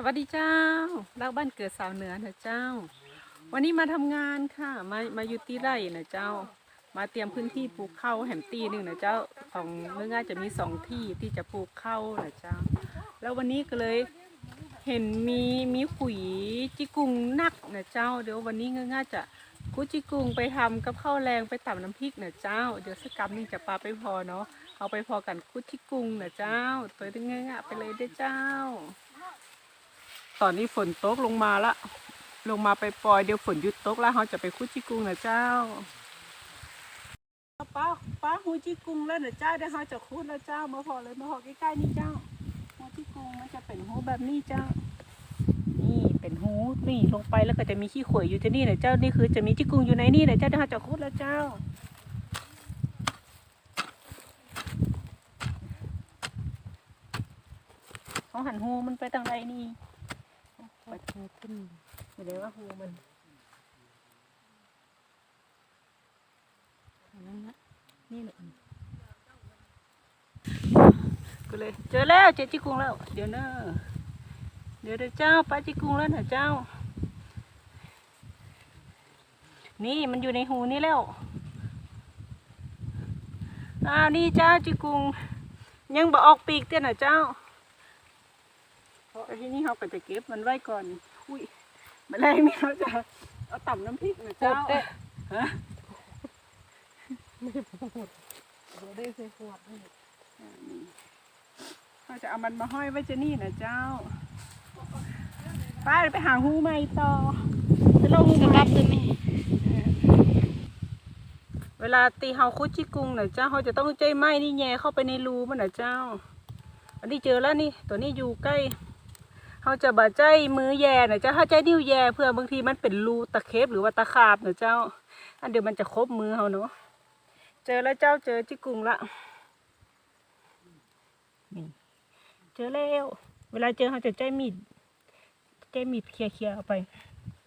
สวัสดีเจ้าเล่าบ้านเกิดสาวเหนือนะเจ้า วันนี้มาทำงานค่ะ มามาอยู่ที่ไร่นะเจ้า มาเตรียมพื้นที่ปลูกข้าวแหมตีหนึ่งนะเจ้า ของเมื่อง่ายจะมีสองที่ที่จะปลูกข้าวนะเจ้า แล้ววันนี้ก็เลยเห็นมีมีขุยจิกุงนักนะเจ้า เดี๋ยววันนี้เมื่อง่ายจะกุจิกุงไปทำกับข้าวแรงไปตับน้ำพริกนะเจ้า เดี๋ยวสักกำนึงจะปลาไปพอเนาะ เอาไปพอกันกุจิกุงนะเจ้า ตัวดึงเงี้ยไปเลยเด้อเจ้า ตอนนี้ฝนตกลงมาละ ลงมาไปปล่อยเดี๋ยวฝนหยุดตกแล้วเขาจะไปคุจิกุงนะเจ้าป้าป้าหูจิกุงแล้วนะเจ้าเดี๋ยวเขาจะคุดแล้วเจ้ามาพอเลยมาพอใกล้ๆนี่เจ้าหูจิกุงมันจะเป็นหูแบบนี้เจ้า นี่เป็นหูนี่ลงไปแล้วก็จะมีขี้ข่วยอยู่ที่นี่นะเจ้านี่คือจะมีจิกุงอยู่ในนี่นะเจ้าเดี๋ยวเขาจะคุดแล้วเจ้าเขาหันหูมันไปทางใดนี่ ไปทางขึ้นไม่ได้ว่าหูมันนนั้นนะนี่แหละก็เลยเจอแล้วเจอจิกุงแล้ว เดี๋ยวเนอะเดี๋ยวเดี๋ยวเจ้าป้าจิกุงแล้วนะเจ้า นี่มันอยู่ในหูนี่แล้วอ่านี่เจ้าจิกุงยังบ่ออกปีกเตี้ยนะเจ้า เพราะที่นี่เขาก็จะเก็บมันไว้ก่อน อุ้ยแมลงนี่เขาจะเอาต่ำน้ำพริกนะเจ้าฮะเดี๋ยวได้ใส่ขวดนี่เขาจะเอามันมาห้อยไว้จะนี่นะเจ้าป้าไปหาหูใหม่ต่อจะลงหูใหม่กับตัวนี้เวลาตีเฮาคุดจิกุงนะเจ้าเขาจะต้องใจไม้นี่แย่เข้าไปในรูมันนะเจ้า อันนี้เจอแล้วนี่ ตัวนี้อยู่ใกล้ เขาจะบาใจมือแย่นะเจ้าถ้าใจนิ้วแย่เพื่อบางทีมันเป็นรูตะเข็บหรือว่าตะขาบนะเจ้า อันเดี๋ยวมันจะครบมือเขาเนาะเจอแล้วเจ้าเจอจิกุงละนี่เจอแล้วเวลาเจอเขาจะใจมีดใจมีดเคลียร์ๆเอาไป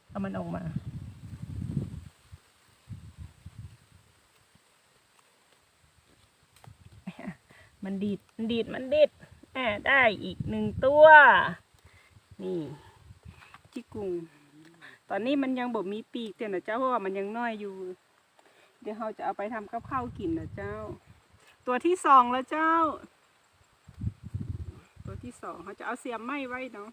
เอามันออกมามันดีด มันดีด มันดีดแอบได้อีกหนึ่งตัว นี่จิกุงตอนนี้มันยังบ่มีปีกแต่นะเจ้าเพราะว่ามันยังน้อยอยู่ เดี๋ยวเราจะเอาไปทำกับข้าวกินนะเจ้า ตัวที่สองแล้วเจ้า ตัวที่สองเขาจะเอาเสียมไม้ไว้เนาะ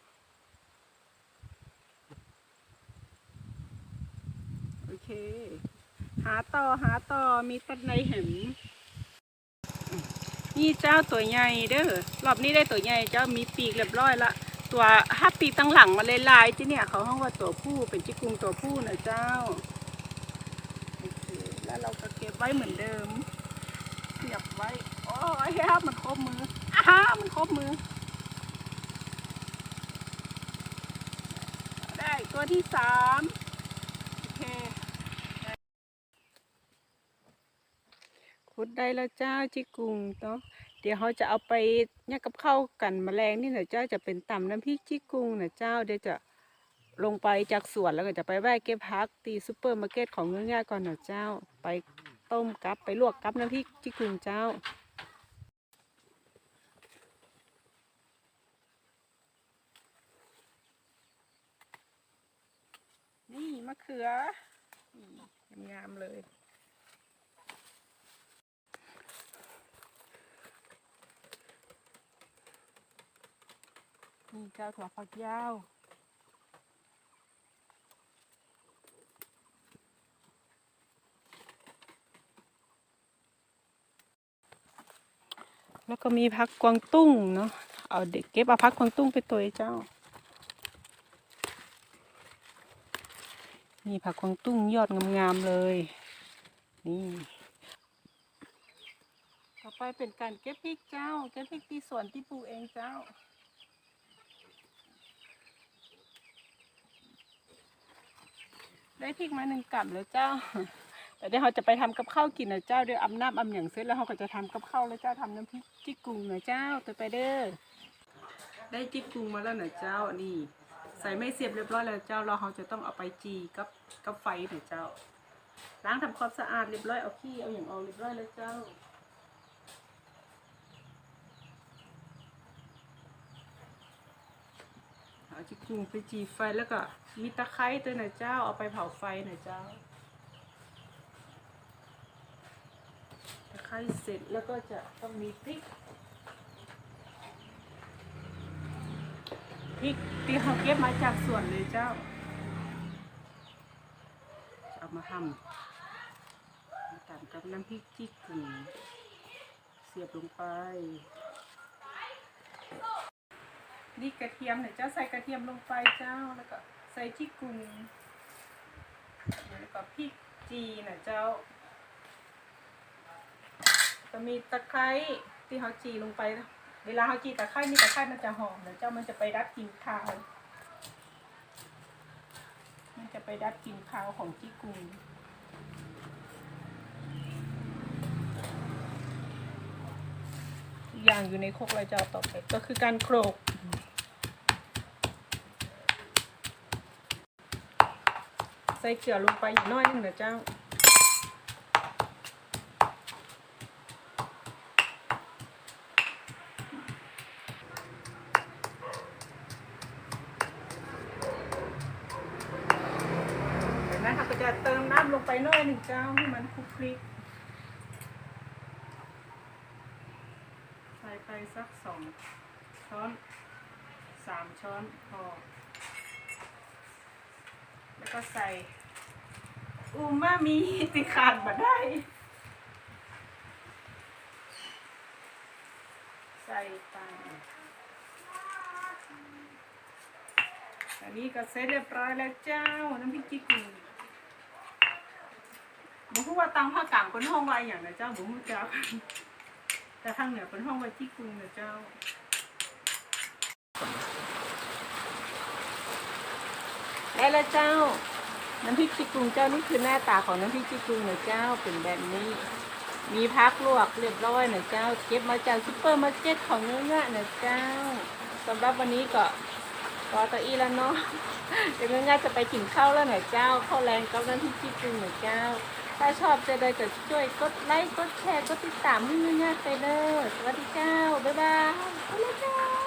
โอเค หาต่อหาต่อมีต้นในเห็นนี่เจ้าตัวใหญ่เด้อรอบนี้ได้ตัวใหญ่เจ้ามีปีกเรียบร้อยละ ตัวห้าปีตั้งหลังมาเลยลายที่เนี่ย เขาห้องว่าตัวผู้เป็นจิกุงตัวผู้นะเจ้าโอเคแล้วเราก็เก็บไว้เหมือนเดิมเสียบไว้โอ้ยครับมันครบมืออ้ามันครบมือ ได้ตัวที่สามโอเคขุดได้แล้วเจ้าจิกุงเนาะ เดี๋ยวเขาจะเอาไปเนี่ยกับข้าวกันแมลงนี่นะเจ้าจะเป็นตำน้ำพริกจิกุงนะเจ้าเดี๋ยวจะลงไปจากสวนแล้วก็จะไปแวะเก็บพักตีซูเปอร์มาร์เก็ตของเงื่อนๆก่อนนะเจ้า ไปต้มกับไปลวกกับน้ำพริกจิกุงเจ้านี่มะเขือ งามเลย นี่เจ้าถั่วฝักยาวแล้วก็มีพักกวางตุ้งเนาะ เอาเด็กเก็บเอาพักกวางตุ้งไปตัวเจ้า นี่ผักกวางตุ้งยอดงามๆเลย นี่ ต่อไปเป็นการเก็บพริกเจ้า เก็บพริกที่สวนที่ปลูกเองเจ้า ได้พริกมาหนึ่งกลับแล้วเจ้า แต่เดี๋ยวเราจะไปทำกับข้าวกินนะเจ้าเดี๋ยวอำน้ำอำอย่างเสร็จแล้วเราก็จะทำกับข้าวแล้วเจ้าทำน้ำพริกจิกกุงนะเจ้าตัวไปเด้อได้จิกกุงมาแล้วนะเจ้านี่ ใส่ไม่เสียบเรียบร้อยแล้วเจ้าเราเขาจะต้องเอาไปจีกับกับไฟนะเจ้าล้างทำความสะอาดเรียบร้อยเอาขี้เอาอย่างออกเรียบร้อยแล้วเจ้า จิกกุงไปจีไฟแล้วก็มีตะไคร้ตัวหน่อยเจ้าเอาไปเผาไฟหน่อยเจ้าตะไคร้เสร็จแล้วก็จะต้องมีพริกพริกที่เขาเก็บมาจากสวนเลยเจ้าจะเอามาทำมาตามกับน้ำพริกจิกกุงเสียบลงไป นี่กระเทียมเนี่ยเจ้าใส่กระเทียมลงไปเจ้าแล้วก็ใส่ที่กรุงแล้วก็พริกจีนะเจ้าก็มีตะไคร้ที่เขาจีลงไป เวลาเขาจีตะไคร้นี่ตะไคร้มันจะหอมเนะเจ้ามันจะไปดับกลิ่นคาว มันจะไปดับกลิ่นคาวของจีกุงอย่างอยู่ในครกเราจะเอาต่อไปก็คือการโขลก ใส่เกลือลงไปอีกน้อยหนึงนะเจ้าเดี๋ยวนะคะก็จะเติมน้ำลงไปน้อยหนึ่งเจ้าให้มันคลุกคลิก ใส่ไปสักสองช้อนสามช้อนพอ ก็ใส่ อูมามีติขาดมาได้ ใส่ไปอันนี้ก็เสร็จเรียบร้อยแล้วเจ้า น้ำพริกจิกุงบอกว่าตังภากลางเป็นห้องไวาอย่างนะเจ้าบอกว่าเจ้าแต่ทางเหนือเป็นห้องไวาจิกุงนะเจ้า ได้แล้วเจ้า น้ำพริกจิกุงเจ้านี่คือหน้าตาของน้ำพริกจิกุงนะเจ้าเป็นแบบนี้ มีพักลวกเรียบร้อยนะเจ้า เก็บมาจากซุปเปอร์มาร์เก็ตของเนื้อๆนะเจ้าสำหรับวันนี้ก็ก็ตะอีแล้วเนาะเดี๋ยวเนื้อๆจะไปกินข้าวแล้วนะเจ้าข้าวแรงกับน้ำพริกจิกุงนะเจ้า ถ้าชอบจะได้ก็ช่วยกดไลค์กดแชร์กดติดตามให้เนื้อๆไปเด้อสวัสดีเจ้าบ๊ายบายไปแล้วเจ้า